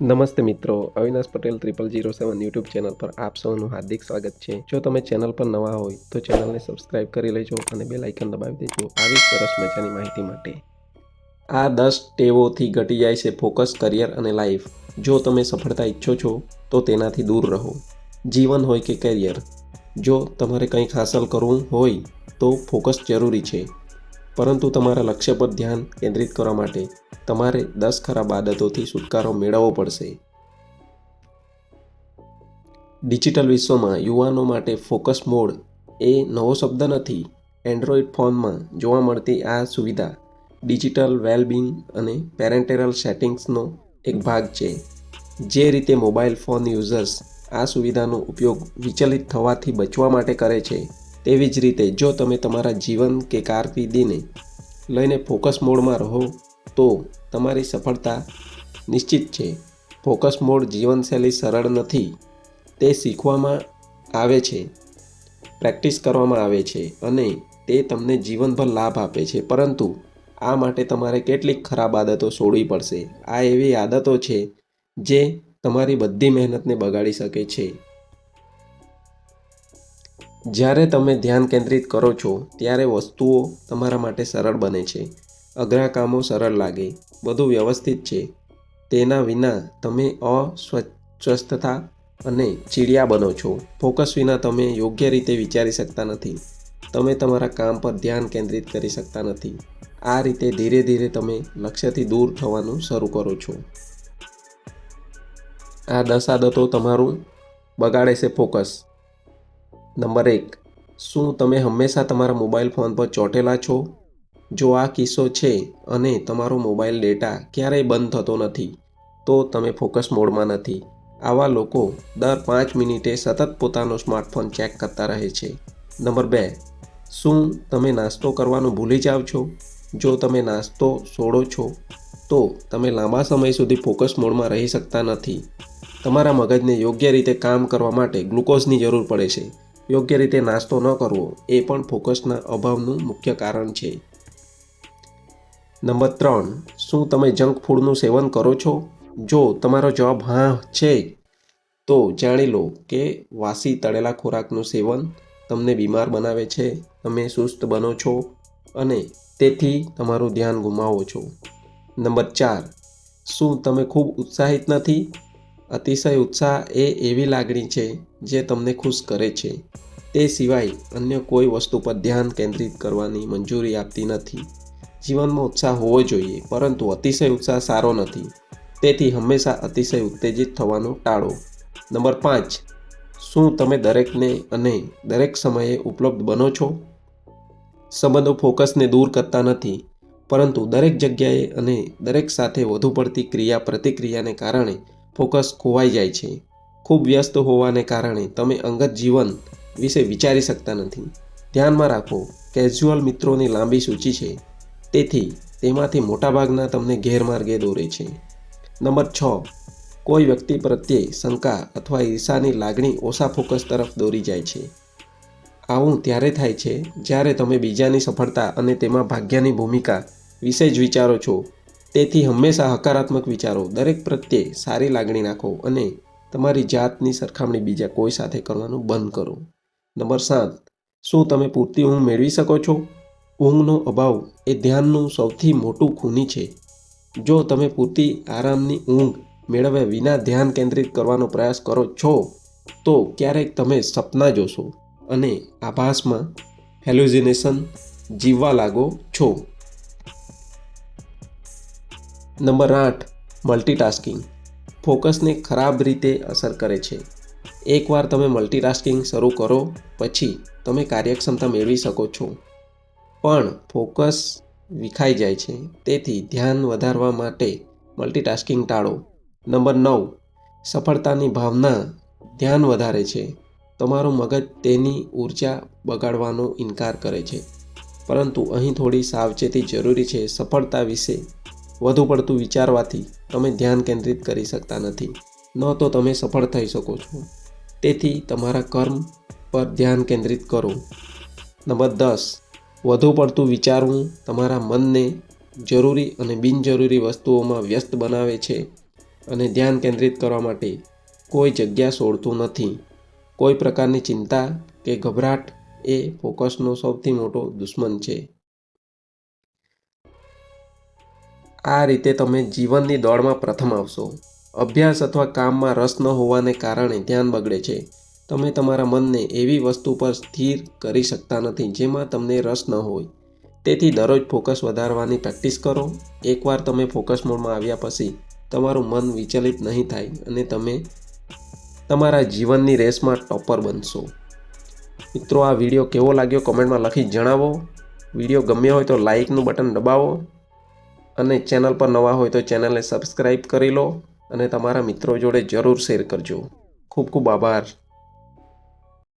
નમસ્તે મિત્રો, Avinash Patel triple zero seven YouTube channel પર આપ સૌનું હાર્દિક સ્વાગત છે. જો તમે ચેનલ પર નવા હોય, તો ચેનલને સબસ્ક્રાઇબ કરી લેજો અને બે લાઇકન દબાવી દેજો આવી સરસ મજાની માહિતી માટે. આ દસ ટેવોથી ઘટી જાય છે ફોકસ કરિયર અને લાઈફ જો તમે સફળતા ઈચ્છો છો, તો તેનાથી દૂર રહો. જીવન હોય કે કરિયર જો તમારે કંઈક હાંસલ કરવું હોય, તો ફોકસ જરૂરી છે. પરંતુ તમારા લક્ષ્ય પર ધ્યાન કેન્દ્રિત કરવા માટે તમારે દસ ખરાબ આદતોથી છુટકારો મેળવવો પડશે. ડિજિટલ વિશ્વમાં યુવાનો માટે ફોકસ મોડ એ નવો શબ્દ નથી. એન્ડ્રોઈડ ફોનમાં જોવા મળતી આ સુવિધા ડિજિટલ વેલબિંગ અને પેરેન્ટેરલ સેટિંગ્સનો એક ભાગ છે. જે રીતે મોબાઈલ ફોન યુઝર્સ આ સુવિધાનો ઉપયોગ વિચલિત થવાથી બચવા માટે કરે છે. તેવી જ રીતે જો તમે તમારા જીવન કે કારકિર્દીને લઈને ફોકસ મોડમાં રહો, તો તમારી સફળતા નિશ્ચિત છે. ફોકસ મોડ જીવનશૈલી સરળ નથી. તે શીખવામાં આવે છે, પ્રેક્ટિસ કરવામાં આવે છે અને તે તમને જીવનભર લાભ આપે છે. પરંતુ આ માટે તમારે કેટલીક ખરાબ આદતો છોડવી પડશે. આ એવી આદતો છે જે તમારી બધી મહેનતને બગાડી શકે છે. જ્યારે તમે ધ્યાન કેન્દ્રિત કરો છો, ત્યારે વસ્તુઓ તમારા માટે સરળ બને છે. અઘરા કામો સરળ લાગે, બધું વ્યવસ્થિત છે. તેના વિના તમે અસ્વસ્થતા અને ચીડિયા બનો છો. ફોકસ વિના તમે યોગ્ય રીતે વિચારી શકતા નથી. તમે તમારા કામ પર ધ્યાન કેન્દ્રિત કરી શકતા નથી. આ રીતે ધીરે ધીરે તમે લક્ષ્યથી દૂર થવાનું શરૂ કરો છો. આ દસ આદતો તમારું બગાડે છે ફોકસ. નંબર એક, શું તમે હંમેશા તમારા મોબાઈલ ફોન પર ચોંટેલા છો? જો આ કિસ્સો છે અને તમારો મોબાઈલ ડેટા ક્યારેય બંધ થતો નથી, તો તમે ફોકસ મોડમાં નથી. આવા લોકો દર પાંચ મિનિટે સતત પોતાનો સ્માર્ટફોન ચેક કરતા રહે છે. નંબર બે, શું તમે નાસ્તો કરવાનું ભૂલી જાઓ છો? જો તમે નાસ્તો છોડો છો, તો તમે લાંબા સમય સુધી ફોકસ મોડમાં રહી શકતા નથી. તમારા મગજને યોગ્ય રીતે કામ કરવા માટે ગ્લુકોઝની જરૂર પડે છે. યોગ્ય રીતે નાસ્તો ન કરવો એ પણ ફોકસના અભાવનું મુખ્ય કારણ છે. નંબર ત્રણ, શું તમે જંક ફૂડનું સેવન કરો છો? જો તમારો જવાબ હા છે, તો જાણી લો કે વાસી તળેલા ખોરાકનું સેવન તમને બીમાર બનાવે છે, તમે સુસ્ત બનો છો અને તેથી તમારું ધ્યાન ગુમાવો છો. નંબર ચાર, શું તમે ખૂબ ઉત્સાહિત નથી? અતિશય ઉત્સાહ એ એવી લાગણી છે જે તમને ખુશ કરે છે. તે સિવાય અન્ય કોઈ વસ્તુ પર ધ્યાન કેન્દ્રિત કરવાની મંજૂરી આપતી નથી. જીવનમાં ઉત્સાહ હોવો જોઈએ, પરંતુ અતિશય ઉત્સાહ સારો નથી. તેથી હંમેશા અતિશય ઉત્તેજિત થવાનું ટાળો. નંબર પાંચ, શું તમે દરેકને અને દરેક સમયે ઉપલબ્ધ બનો છો? સંબંધો ફોકસને દૂર કરતા નથી, પરંતુ દરેક જગ્યાએ અને દરેક સાથે વધુ પડતી ક્રિયા પ્રતિક્રિયાને કારણે ફોકસ ખોવાઈ જાય છે. ખૂબ વ્યસ્ત હોવાને કારણે તમે અંગત જીવન વિશે વિચારી શકતા નથી. ધ્યાનમાં રાખો કેઝ્યુઅલ મિત્રોની લાંબી સૂચિ છે. તેથી, તેમાંથી મોટાભાગના તમને ગેરમાર્ગે દોરે છે. નંબર છ, કોઈ વ્યક્તિ પ્રત્યે શંકા અથવા ઈર્ષાની લાગણી ઓછા ફોકસ તરફ દોરી જાય છે. આવું ત્યારે થાય છે જ્યારે તમે બીજાની સફળતા અને તેમાં ભાગ્યની ભૂમિકા વિશે જ વિચારો છો. તેથી હંમેશા હકારાત્મક વિચારો, દરેક પ્રત્યે સારી લાગણી નાખો અને તમારી જાતની સરખામણી બીજા કોઈ સાથે કરવાનું બંધ કરો. નંબર સાત, શું તમે પૂરતી ઊંઘ મેળવી શકો છો? ઊંઘનો અભાવ એ ધ્યાનનું સૌથી મોટું ખૂની છે. જો તમે પૂરતી આરામની ઊંઘ મેળવ્યા વિના ધ્યાન કેન્દ્રિત કરવાનો પ્રયાસ કરો છો, તો ક્યારેક તમે સપના જોશો અને આભાસમાં હેલ્યુઝિનેશન જીવવા લાગો છો. નંબર આઠ મલ્ટીટાસ્કિંગ ફોકસને ખરાબ રીતે અસર કરે છે. એકવાર તમે મલ્ટીટાસ્કિંગ શરૂ કરો, પછી તમે કાર્યક્ષમતા મેળવી શકો છો. પણ ફોકસ વિખાઈ જાય છે, તેથી ધ્યાન વધારવા માટે મલ્ટીટાસ્કિંગ ટાળો. નંબર નવ, સફળતાની ભાવના ધ્યાન વધારે છે. તમારું મગજ તેની ઊર્જા બગાડવાનો ઇનકાર કરે છે. પરંતુ અહીં થોડી સાવચેતી જરૂરી છે, સફળતા વિશે વધુ પડતું વિચારવાથી તમે ધ્યાન કેન્દ્રિત કરી શકતા નથી. ન તો તમે સફળ થઈ શકો છો. તેથી તમારા કર્મ પર ધ્યાન કેન્દ્રિત કરો. નંબર દસ, વધુ પડતું વિચારવું તમારા મનને જરૂરી અને બિનજરૂરી વસ્તુઓમાં વ્યસ્ત બનાવે છે અને ધ્યાન કેન્દ્રિત કરવા માટે કોઈ જગ્યા છોડતું નથી. કોઈ પ્રકારની ચિંતા કે ગભરાટ એ ફોકસનો સૌથી મોટો દુશ્મન છે. આ રીતે તમે જીવનની દોડમાં પ્રથમ આવશો. અભ્યાસ અથવા કામમાં રસ ન હોવાને કારણે ધ્યાન બગડે છે. તમે તમારા મનને એવી વસ્તુ પર સ્થિર કરી શકતા નથી જેમાં તમને રસ ન હોય. તેથી દરરોજ ફોકસ વધારવાની પ્રેક્ટિસ કરો. એકવાર તમે ફોકસ મોડમાં આવ્યા પછી તમારું મન વિચલિત નહીં થાય અને તમે તમારા જીવનની રેસમાં ટોપર બનશો. મિત્રો, આ વીડિયો કેવો લાગ્યો? કમેન્ટમાં લખી જણાવો. વીડિયો ગમ્યો હોય તો લાઇકનું બટન દબાવો. અને ચેનલ પર નવા હોય તો ચેનલને સબસ્ક્રાઈબ કરી લો અને તમારા મિત્રો જોડે જરૂર શેર કરજો. ખૂબ ખૂબ આભાર.